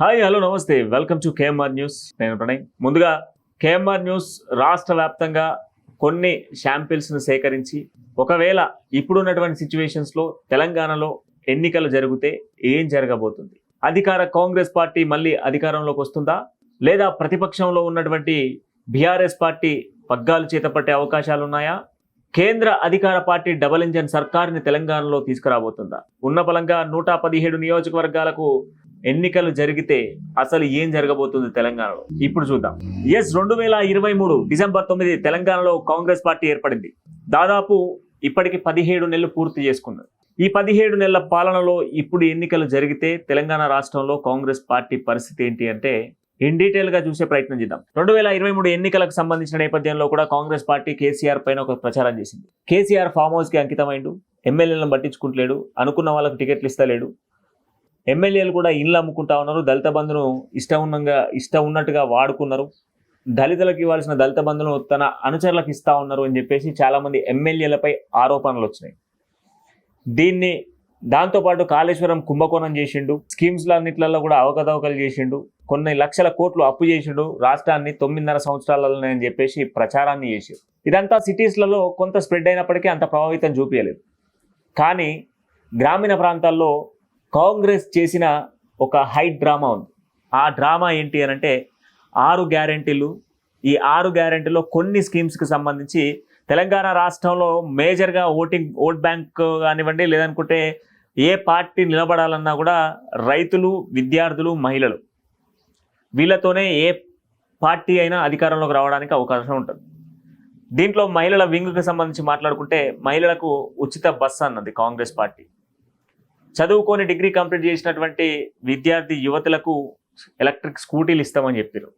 Hi hello నమస్తే. Welcome to K M R news. నేను ప్రణయ్. ముందుగా కేఎంఆర్ న్యూస్ రాష్ట్ర వ్యాప్తంగా కొన్ని శాంపిల్స్ను సేకరించి ఒకవేళ ఇప్పుడున్నటువంటి సిచ్యువేషన్స్లో తెలంగాణలో ఎన్నికలు జరిగితే ఏం జరగబోతుంది? అధికార కాంగ్రెస్ పార్టీ మళ్ళీ అధికారంలోకి వస్తుందా? లేదా ప్రతిపక్షంలో ఉన్నటువంటి బీఆర్ఎస్ పార్టీ పగ్గాలు చేతపట్టే అవకాశాలు ఉన్నాయా కేంద్ర అధికార పార్టీ డబల్ ఇంజన్ సర్కార్ని తెలంగాణలో తీసుకురాబోతుందా? ఉన్న బలంగా నూట పదిహేడు నియోజకవర్గాలకు ఎన్నికలు జరిగితే అసలు ఏం జరగబోతుంది తెలంగాణలో? ఇప్పుడు చూద్దాం. ఎస్ రెండు వేల ఇరవై మూడు డిసెంబర్ తొమ్మిది తెలంగాణలో కాంగ్రెస్ పార్టీ ఏర్పడింది. దాదాపు ఇప్పటికి పదిహేడు నెలలు పూర్తి చేసుకున్నది. ఈ పదిహేడు నెలల పాలనలో ఇప్పుడు ఎన్నికలు జరిగితే తెలంగాణ రాష్ట్రంలో కాంగ్రెస్ పార్టీ పరిస్థితి ఏంటి అంటే ఇన్ డీటెయిల్గా చూసే ప్రయత్నం చేద్దాం. రెండు వేల ఇరవై మూడు ఎన్నికలకు సంబంధించిన నేపథ్యంలో కూడా కాంగ్రెస్ పార్టీ కేసీఆర్ పైన ఒక ప్రచారం చేసింది. కేసీఆర్ ఫామ్ హౌస్కి అంకితమైండు ఎమ్మెల్యేలను పట్టించుకుంటలేడు అనుకున్న వాళ్ళకి టికెట్లు ఇస్తలేడు ఎమ్మెల్యేలు కూడా ఇండ్లు అమ్ముకుంటా ఉన్నారు. దళిత బంధును ఇష్టం ఉన్నగా ఇష్టం ఉన్నట్టుగా వాడుకున్నారు. దళితులకు ఇవ్వాల్సిన దళిత బంధును తన అనుచరులకు ఇస్తా ఉన్నారు అని చెప్పేసి చాలామంది ఎమ్మెల్యేలపై ఆరోపణలు వచ్చినాయి. దీన్ని దాంతోపాటు కాళేశ్వరం కుంభకోణం చేసిండు. స్కీమ్స్ అన్నిట్లలో కూడా అవకతవకలు చేసిండు. కొన్ని లక్షల కోట్లు అప్పు చేసిండు. రాష్ట్రాన్ని తొమ్మిదిన్నర సంవత్సరాలలో అని చెప్పేసి ప్రచారాన్ని చేసిండు. ఇదంతా సిటీస్లలో కొంత స్ప్రెడ్ అయినప్పటికీ అంత ప్రభావితం చూపించలేదు కానీ గ్రామీణ ప్రాంతాల్లో కాంగ్రెస్ చేసిన ఒక హై డ్రామా ఉంది. ఆ డ్రామా ఏంటి అని అంటే ఆరు గ్యారెంటీలు ఈ ఆరు గ్యారెంటీలో కొన్ని స్కీమ్స్కి సంబంధించి తెలంగాణ రాష్ట్రంలో మేజర్గా ఓటింగ్ ఓట్ బ్యాంక్ కానివ్వండి లేదనుకుంటే ఏ పార్టీ నిలబడాలన్నా కూడా రైతులు విద్యార్థులు మహిళలు వీళ్ళతోనే ఏ పార్టీ అయినా అధికారంలోకి రావడానికి అవకాశం ఉంటుంది. దీంట్లో మహిళల వింగ్కి సంబంధించి మాట్లాడుకుంటే మహిళలకు ఉచిత బస్సు అన్నది కాంగ్రెస్ పార్టీ. చదువుకొని డిగ్రీ కంప్లీట్ చేసినటువంటి విద్యార్థి యువతులకు ఎలక్ట్రిక్ స్కూటీలు ఇస్తామని చెప్పారు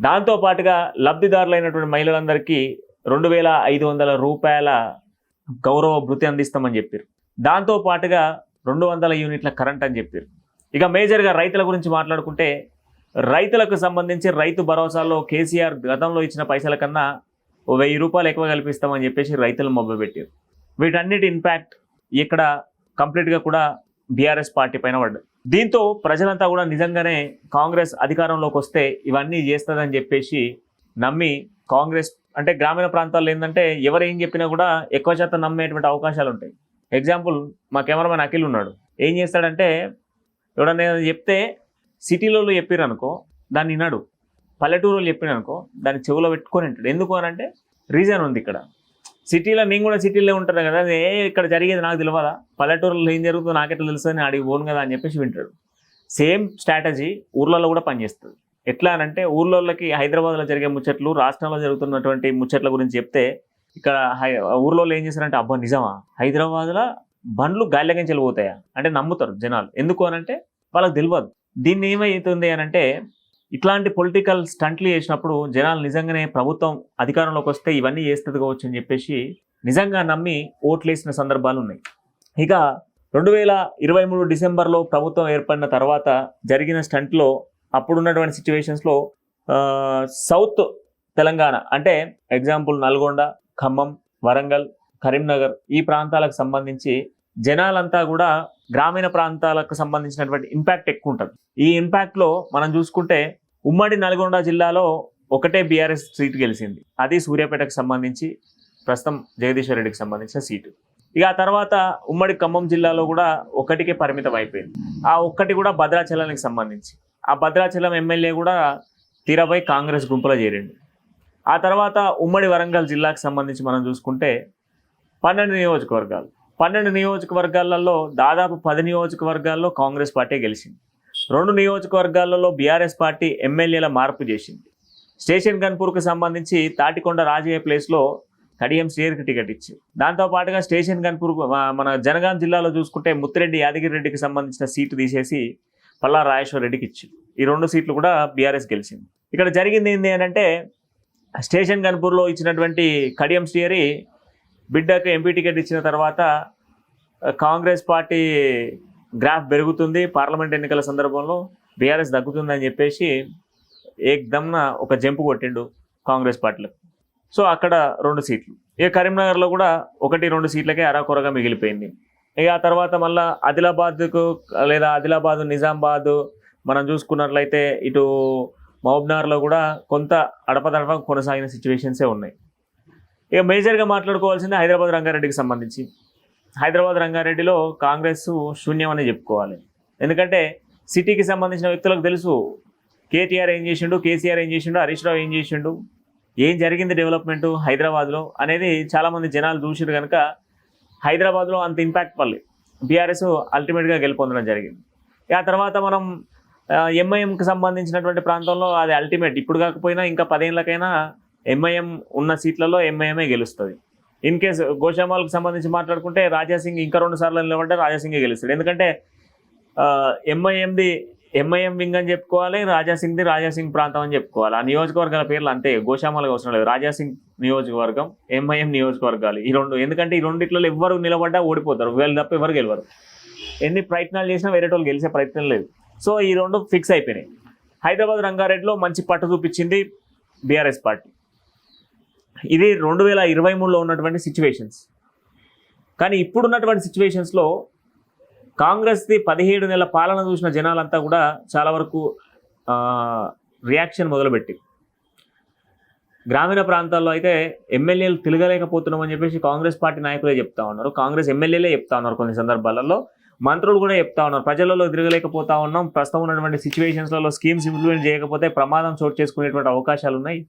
దాంతో పాటుగా లబ్ధిదారులైనటువంటి మహిళలందరికీ రెండు వేల ఐదు వందల రూపాయల గౌరవ భృతి అందిస్తామని చెప్పారు దాంతో పాటుగా రెండు వందల యూనిట్ల కరెంట్ అని చెప్పారు ఇక మేజర్గా రైతుల గురించి మాట్లాడుకుంటే రైతులకు సంబంధించి రైతు భరోసాలో కేసీఆర్ గతంలో ఇచ్చిన పైసల కన్నా వెయ్యి రూపాయలు ఎక్కువ కల్పిస్తామని చెప్పేసి రైతులు మొబ్బపెట్టారు వీటన్నిటి ఇంపాక్ట్ ఇక్కడ కంప్లీట్గా కూడా బీఆర్ఎస్ పార్టీ పైన పడ్డది దీంతో ప్రజలంతా కూడా నిజంగానే కాంగ్రెస్ అధికారంలోకి వస్తే ఇవన్నీ చేస్తుందని చెప్పేసి నమ్మి కాంగ్రెస్ అంటే గ్రామీణ ప్రాంతాల్లో ఏంటంటే ఎవరు ఏం చెప్పినా కూడా ఎక్కువ శాతం నమ్మేటువంటి అవకాశాలు ఉంటాయి. ఎగ్జాంపుల్ మా కెమెరామెన్ అఖిల్ ఉన్నాడు. ఏం చేస్తాడంటే ఎవడన్నా చెప్తే సిటీలలో చెప్పారు అనుకో దాన్ని వినడు. పల్లెటూరులో చెప్పిన అనుకో దాన్ని చెవులో పెట్టుకొని ఉంటాడు ఎందుకు అని అంటే రీజన్ ఉంది ఇక్కడ. సిటీలో నేను కూడా సిటీలో ఉంటాను కదా ఏ ఇక్కడ జరిగేది నాకు తెలియదా పల్లెటూరులో ఏం జరుగుతుందో నాకెట్లా తెలుసు అని అడిగి పోను కదా అని చెప్పేసి వింటాడు. సేమ్ స్ట్రాటజీ ఊర్లలో కూడా పనిచేస్తుంది. ఎట్లా అని అంటే ఊర్లోకి హైదరాబాద్లో జరిగే ముచ్చట్లు రాష్ట్రంలో జరుగుతున్నటువంటి ముచ్చట్ల గురించి చెప్తే ఇక్కడ హై ఊర్లో ఏం చేస్తారంటే అబ్బా నిజమా? హైదరాబాద్లో బండ్లు గాలిలోకి వెళ్ళిపోతాయా అంటే నమ్ముతారు జనాలు. ఎందుకు అని అంటే వాళ్ళకి తెలియదు దీన్ని ఏమవుతుంది అని అంటే ఇట్లాంటి పొలిటికల్ స్టంట్లు చేసినప్పుడు జనాలు నిజంగానే ప్రభుత్వం అధికారంలోకి వస్తే ఇవన్నీ చేస్తుంది కావచ్చు అని చెప్పేసి నిజంగా నమ్మి ఓట్లేసిన సందర్భాలు ఉన్నాయి. ఇక రెండు వేల ఇరవై మూడు డిసెంబర్లో ప్రభుత్వం ఏర్పడిన తర్వాత జరిగిన స్టంట్లో అప్పుడున్నటువంటి సిచ్యువేషన్స్లో సౌత్ తెలంగాణ అంటే ఎగ్జాంపుల్ నల్గొండ ఖమ్మం వరంగల్ కరీంనగర్ ఈ ప్రాంతాలకు సంబంధించి జనాలంతా కూడా గ్రామీణ ప్రాంతాలకు సంబంధించినటువంటి ఇంపాక్ట్ ఎక్కువ ఉంటుంది. ఈ ఇంపాక్ట్లో మనం చూసుకుంటే ఉమ్మడి నల్గొండ జిల్లాలో ఒకటే బీఆర్ఎస్ సీట్ గెలిచింది. అది సూర్యాపేటకు సంబంధించి ప్రస్తుతం జగదీశ్వర్ రెడ్డికి సంబంధించిన సీటు. ఇక ఆ తర్వాత ఉమ్మడి ఖమ్మం జిల్లాలో కూడా ఒకటికే పరిమితం అయిపోయింది. ఆ ఒక్కటి కూడా భద్రాచలానికి సంబంధించి. ఆ భద్రాచలం ఎమ్మెల్యే కూడా తీరబై కాంగ్రెస్ గుంపులో చేరిండు. ఆ తర్వాత ఉమ్మడి వరంగల్ జిల్లాకు సంబంధించి మనం చూసుకుంటే పన్నెండు నియోజకవర్గాలు. పన్నెండు నియోజకవర్గాలలో దాదాపు పది నియోజకవర్గాల్లో కాంగ్రెస్ పార్టీ గెలిచింది. రెండు నియోజకవర్గాలలో బీఆర్ఎస్ పార్టీ ఎమ్మెల్యేల మార్పు చేసింది. స్టేషన్ గన్పూర్కు సంబంధించి తాటికొండ రాజయ్య ప్లేస్లో కడియం శ్రీయర్కి టికెట్ ఇచ్చి దాంతో పాటుగా స్టేషన్ గన్పూర్ మన జనగాం జిల్లాలో చూసుకుంటే ముత్తిరెడ్డి యాదగిరి రెడ్డికి సంబంధించిన సీటు తీసేసి పల్లా రాజేశ్వర రెడ్డికి ఇచ్చి ఈ రెండు సీట్లు కూడా బీఆర్ఎస్ గెలిచింది. ఇక్కడ జరిగింది ఏంటి అని అంటే స్టేషన్ గన్పూర్లో ఇచ్చినటువంటి కడియం శ్రీయరి బిడ్డకు ఎంపీ టికెట్ ఇచ్చిన తర్వాత కాంగ్రెస్ పార్టీ గ్రాఫ్ పెరుగుతుంది. పార్లమెంట్ ఎన్నికల సందర్భంలో బీఆర్ఎస్ తగ్గుతుందని చెప్పేసి ఏకదమ్న ఒక జంపు కొట్టిండు కాంగ్రెస్ పార్టీలకు సో అక్కడ రెండు సీట్లు. ఇక కరీంనగర్లో కూడా ఒకటి రెండు సీట్లకే అరాకొరగా మిగిలిపోయింది. ఇక ఆ తర్వాత మళ్ళీ ఆదిలాబాద్కు లేదా ఆదిలాబాద్ నిజామాబాద్ మనం చూసుకున్నట్లయితే ఇటు మహబూబ్నగర్లో కూడా కొంత అడపదడప కొనసాగిన సిచ్యువేషన్సే ఉన్నాయి. ఇక మేజర్గా మాట్లాడుకోవాల్సింది హైదరాబాద్ రంగారెడ్డికి సంబంధించి. హైదరాబాద్ రంగారెడ్డిలో కాంగ్రెస్ శూన్యం అనే చెప్పుకోవాలి. ఎందుకంటే సిటీకి సంబంధించిన వ్యక్తులకు తెలుసు కేటీఆర్ ఏం చేసిండు కేసీఆర్ ఏం చేసిండు హరీష్ రావు ఏం చేసిండు ఏం జరిగింది డెవలప్మెంట్ హైదరాబాద్లో అనేది చాలామంది జనాలు చూసిరు కనుక హైదరాబాద్లో అంత ఇంపాక్ట్ పడలేదు బీఆర్ఎస్ అల్టిమేట్గా గెలుపొందడం జరిగింది. ఇక ఆ తర్వాత మనం ఎంఐఎంకి సంబంధించినటువంటి ప్రాంతంలో అది అల్టిమేట్. ఇప్పుడు కాకపోయినా ఇంకా పదేళ్ళకైనా ఎంఐఎం ఉన్న సీట్లలో ఎంఐఎంఏ గెలుస్తుంది. ఇన్ కేస్ గోషామాల్కి సంబంధించి మాట్లాడుకుంటే రాజాసింగ్ ఇంకా రెండు సార్లు నిలబడ్డా రాజాసింగే గెలుస్తాడు. ఎందుకంటే ఎంఐఎంది ఎంఐఎం వింగ్ అని చెప్పుకోవాలి రాజాసింగ్ది రాజాసింగ్ ప్రాంతం అని చెప్పుకోవాలి. ఆ నియోజకవర్గాల పేర్లు అంతే గోషామాలకు అవసరం లేదు. రాజాసింగ్ నియోజకవర్గం ఎంఐఎం నియోజకవర్గాలు ఈ రెండు. ఎందుకంటే ఈ రెండిట్లో ఎవరు నిలబడ్డా ఓడిపోతారు. వీళ్ళు తప్ప ఎవరు గెలవరు. ఎన్ని ప్రయత్నాలు చేసినా వేరే వాళ్ళు గెలిచే ప్రయత్నం లేదు. సో ఈ రెండు ఫిక్స్ అయిపోయినాయి. హైదరాబాద్ రంగారెడ్డిలో మంచి పట్టు చూపించింది బీఆర్ఎస్ పార్టీ. ఇది రెండు వేల ఇరవై మూడులో ఉన్నటువంటి సిచ్యువేషన్స్ కానీ ఇప్పుడున్నటువంటి సిచ్యువేషన్స్లో కాంగ్రెస్ది పదిహేడు నెలల పాలన చూసిన జనాలంతా కూడా చాలా వరకు రియాక్షన్ మొదలుపెట్టి గ్రామీణ ప్రాంతాల్లో అయితే ఎమ్మెల్యేలు తిరగలేకపోతున్నామని చెప్పేసి కాంగ్రెస్ పార్టీ నాయకులే చెప్తా ఉన్నారు. కాంగ్రెస్ ఎమ్మెల్యేలే చెప్తా ఉన్నారు కొన్ని సందర్భాలలో. మంత్రులు కూడా చెప్తా ఉన్నారు. ప్రజలలో తిరగలేకపోతా ఉన్నాం. ప్రస్తుతం ఉన్నటువంటి సిచ్యువేషన్స్లలో స్కీమ్స్ ఇంప్లిమెంట్ చేయకపోతే ప్రమాదం చోటు చేసుకునేటువంటి అవకాశాలు ఉన్నాయి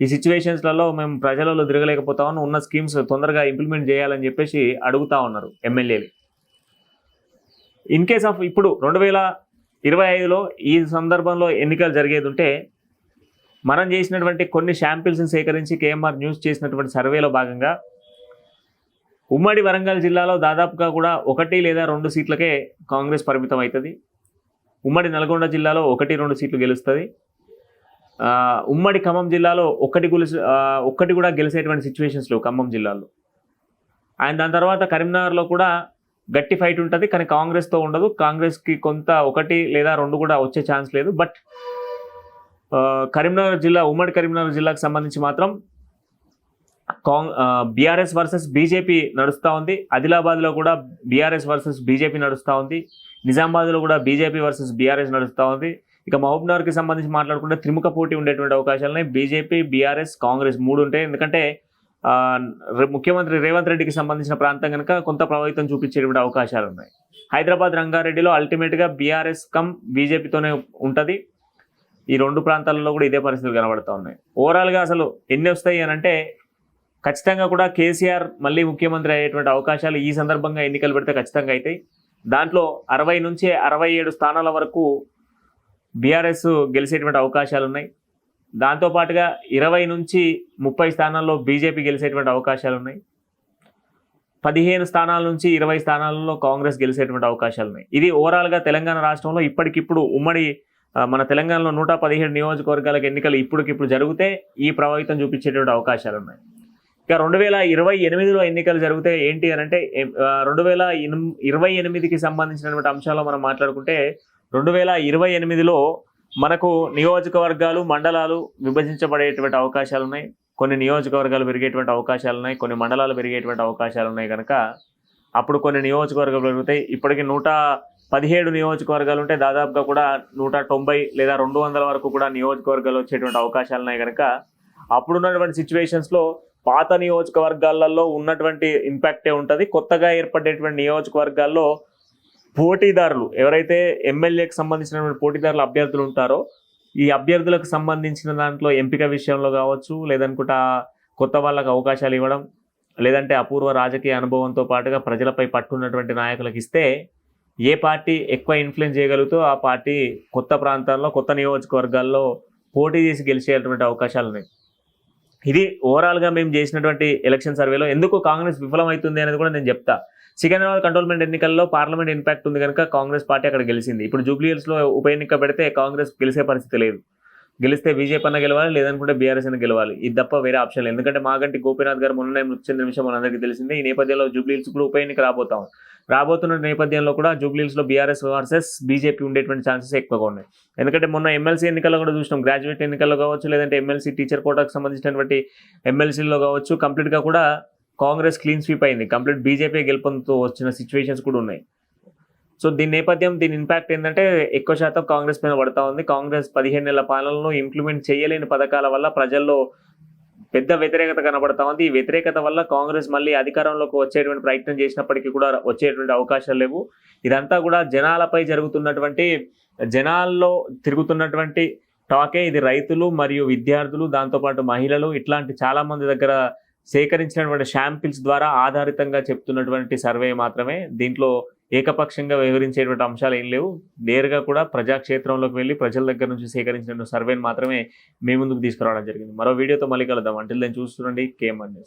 ఈ సిచ్యువేషన్స్లలో మేము ప్రజలలో తిరగలేకపోతామని ఉన్న స్కీమ్స్ తొందరగా ఇంప్లిమెంట్ చేయాలని చెప్పేసి అడుగుతా ఉన్నారు ఎమ్మెల్యేలు. ఇన్ కేస్ ఆఫ్ ఇప్పుడు రెండు వేల ఇరవై ఐదులో ఈ సందర్భంలో ఎన్నికలు జరిగేది ఉంటే మనం చేసినటువంటి కొన్ని శాంపిల్స్ని సేకరించి కేఎంఆర్ న్యూస్ చేసినటువంటి సర్వేలో భాగంగా ఉమ్మడి వరంగల్ జిల్లాలో దాదాపుగా కూడా ఒకటి లేదా రెండు సీట్లకే కాంగ్రెస్ పరిమితం అవుతుంది ఉమ్మడి నల్గొండ జిల్లాలో ఒకటి రెండు సీట్లు గెలుస్తుంది. ఉమ్మడి ఖమ్మం జిల్లాలో ఒక్కటి గెలిచి ఒక్కటి కూడా గెలిచేటువంటి సిచ్యువేషన్స్లో ఖమ్మం జిల్లాలో. అండ్ దాని తర్వాత కరీంనగర్లో కూడా గట్టి ఫైట్ ఉంటుంది కానీ కాంగ్రెస్తో ఉండదు. కాంగ్రెస్కి కొంత ఒకటి లేదా రెండు కూడా వచ్చే ఛాన్స్ లేదు. బట్ కరీంనగర్ జిల్లా ఉమ్మడి కరీంనగర్ జిల్లాకు సంబంధించి మాత్రం కాంగ్ బీఆర్ఎస్ వర్సెస్ బీజేపీ నడుస్తూ ఉంది. ఆదిలాబాద్లో కూడా బీఆర్ఎస్ వర్సెస్ బీజేపీ నడుస్తూ ఉంది. నిజామాబాద్లో కూడా బీజేపీ వర్సెస్ బీఆర్ఎస్ నడుస్తూ ఉంది. ఇక మహబూబ్నగర్కి సంబంధించి మాట్లాడుకుంటే త్రిముఖ పోటీ ఉండేటువంటి అవకాశాలున్నాయి బీజేపీ బీఆర్ఎస్ కాంగ్రెస్ మూడు ఉంటాయి ఎందుకంటే ముఖ్యమంత్రి రేవంత్ రెడ్డికి సంబంధించిన ప్రాంతం కనుక కొంత ప్రభావితం చూపించేటువంటి అవకాశాలు ఉన్నాయి. హైదరాబాద్ రంగారెడ్డిలో అల్టిమేట్గా బీఆర్ఎస్ కమ్ బీజేపీతోనే ఉంటుంది. ఈ రెండు ప్రాంతాలలో కూడా ఇదే పరిస్థితులు కనబడుతూ ఉన్నాయి. ఓవరాల్గా అసలు ఎన్ని వస్తాయి అని అంటే ఖచ్చితంగా కూడా కేసీఆర్ మళ్ళీ ముఖ్యమంత్రి అయ్యేటువంటి అవకాశాలు ఈ సందర్భంగా ఎన్నికలు పెడితే ఖచ్చితంగా అవుతాయి దాంట్లో అరవై నుంచి అరవై ఏడు స్థానాల వరకు బీఆర్ఎస్ గెలిచేటువంటి అవకాశాలు ఉన్నాయి దాంతోపాటుగా ఇరవై నుంచి ముప్పై స్థానాల్లో బీజేపీ గెలిచేటువంటి అవకాశాలు ఉన్నాయి పదిహేను స్థానాల నుంచి ఇరవై స్థానాలలో కాంగ్రెస్ గెలిచేటువంటి అవకాశాలు ఉన్నాయి ఇది ఓవరాల్గా తెలంగాణ రాష్ట్రంలో ఇప్పటికిప్పుడు ఉమ్మడి మన తెలంగాణలో నూట పదిహేడు నియోజకవర్గాలకు ఎన్నికలు ఇప్పటికిప్పుడు జరిగితే ఈ ప్రభావితం చూపించేటువంటి అవకాశాలు ఉన్నాయి ఇక రెండు వేల ఇరవై ఎనిమిదిలో ఎన్నికలు జరిగితే ఏంటి అని అంటే రెండు వేల ఇరవై ఎనిమిదికి సంబంధించినటువంటి అంశాలు మనం మాట్లాడుకుంటే రెండు వేల ఇరవై ఎనిమిదిలో మనకు నియోజకవర్గాలు మండలాలు విభజించబడేటువంటి అవకాశాలు ఉన్నాయి. కొన్ని నియోజకవర్గాలు పెరిగేటువంటి అవకాశాలు ఉన్నాయి. కొన్ని మండలాలు పెరిగేటువంటి అవకాశాలు ఉన్నాయి కనుక అప్పుడు కొన్ని నియోజకవర్గాలు పెరుగుతాయి. ఇప్పటికి నూట పదిహేడు నియోజకవర్గాలు ఉంటే దాదాపుగా కూడా నూట తొంభై లేదా రెండు వందల వరకు కూడా నియోజకవర్గాలు వచ్చేటువంటి అవకాశాలు ఉన్నాయి కనుక అప్పుడున్నటువంటి సిచ్యువేషన్స్లో పాత నియోజకవర్గాలలో ఉన్నటువంటి ఇంపాక్టే ఉంటుంది. కొత్తగా ఏర్పడేటువంటి నియోజకవర్గాల్లో పోటీదారులు ఎవరైతే ఎమ్మెల్యేకి సంబంధించినటువంటి పోటీదారుల అభ్యర్థులు ఉంటారో ఈ అభ్యర్థులకు సంబంధించిన దాంట్లో ఎంపిక విషయంలో కావచ్చు లేదనుకుంటా కొత్త వాళ్ళకి అవకాశాలు ఇవ్వడం లేదంటే అపూర్వ రాజకీయ అనుభవంతో పాటుగా ప్రజలపై పట్టున్నటువంటి నాయకులకు ఇస్తే ఏ పార్టీ ఎక్కువ ఇన్ఫ్లుయెన్స్ చేయగలుగుతో ఆ పార్టీ కొత్త ప్రాంతాల్లో కొత్త నియోజకవర్గాల్లో పోటీ చేసి గెలిచేటువంటి అవకాశాలు ఉన్నాయి. ఇది ఓవరాల్గా మేము చేసినటువంటి ఎలక్షన్ సర్వేలో ఎందుకు కాంగ్రెస్ విఫలమవుతుంది అనేది కూడా నేను చెప్తా. సికింద్రాబాద్ కంటోన్మెంట్ ఎన్నికల్లో పార్లమెంట్ ఇంపాక్ట్ ఉంది కనుక కాంగ్రెస్ పార్టీ అక్కడ గెలిచింది. ఇప్పుడు జూబ్లీహిల్స్లో ఉప ఎన్నిక పెడితే కాంగ్రెస్ గెలిచే పరిస్థితి లేదు. గెలిస్తే బీజేపీ అన్న గెలవాలి లేదనుకుంటే బీఆర్ఎస్ అన్న గెలవాలి. ఇది తప్ప వేరే ఆప్షన్ లేదు. ఎందుకంటే మాగంటి గోపీనాథ్ గారు మొన్న మృతి చెందిన విషయం మనందరికీ తెలిసిందే ఈ నేపథ్యంలో జూబ్లీహిల్స్ కూడా ఉప ఎన్నిక రాబోతాం. రాబోతున్న నేపథ్యంలో కూడా జూబ్లీహిల్స్లో బీఆర్ఎస్ వర్సెస్ బీజేపీ ఉండేటువంటి ఛాన్సెస్ ఎక్కువగా ఉన్నాయి. ఎందుకంటే మొన్న ఎమ్మెల్సీ ఎన్నికల్లో కూడా చూసినాం. గ్రాడ్యుయేట్ ఎన్నికల్లో కావచ్చు లేదంటే ఎమ్మెల్సీ టీచర్ కోటాకు సంబంధించినటువంటి ఎమ్మెల్సీలో కావచ్చు కంప్లీట్గా కూడా కాంగ్రెస్ క్లీన్ స్వీప్ అయింది. కంప్లీట్ బీజేపీ గెలుపొందుతూ వచ్చిన సిచ్యువేషన్స్ కూడా ఉన్నాయి. సో దీని నేపథ్యం దీని ఇంపాక్ట్ ఏంటంటే ఎక్కువ శాతం కాంగ్రెస్ మీద పడతా ఉంది. కాంగ్రెస్ పదిహేను నెలల పాలనలో ఇంప్లిమెంట్ చేయలేని పథకాల వల్ల ప్రజల్లో పెద్ద వ్యతిరేకత కనబడతా ఉంది. ఈ వ్యతిరేకత వల్ల కాంగ్రెస్ మళ్ళీ అధికారంలోకి వచ్చేటువంటి ప్రయత్నం చేసినప్పటికీ కూడా వచ్చేటువంటి అవకాశాలు లేవు. ఇదంతా కూడా జనాలపై జరుగుతున్నటువంటి జనాల్లో తిరుగుతున్నటువంటి టాకే. ఇది రైతులు మరియు విద్యార్థులు దాంతోపాటు మహిళలు ఇట్లాంటి చాలా మంది దగ్గర సేకరించినటువంటి శాంపిల్స్ ద్వారా ఆధారితంగా చెప్తున్నటువంటి సర్వే మాత్రమే. దీంట్లో ఏకపక్షంగా వివరించేటువంటి అంశాలు ఏం లేవు. నేరుగా కూడా ప్రజాక్షేత్రంలోకి వెళ్ళి ప్రజల దగ్గర నుంచి సేకరించిన సర్వేని మాత్రమే మీ ముందుకు తీసుకురావడం జరిగింది. మరో వీడియోతో మళ్ళీ కలుద్దాం. అంటే దాన్ని చూస్తుండండి కేఎంఆర్ న్యూస్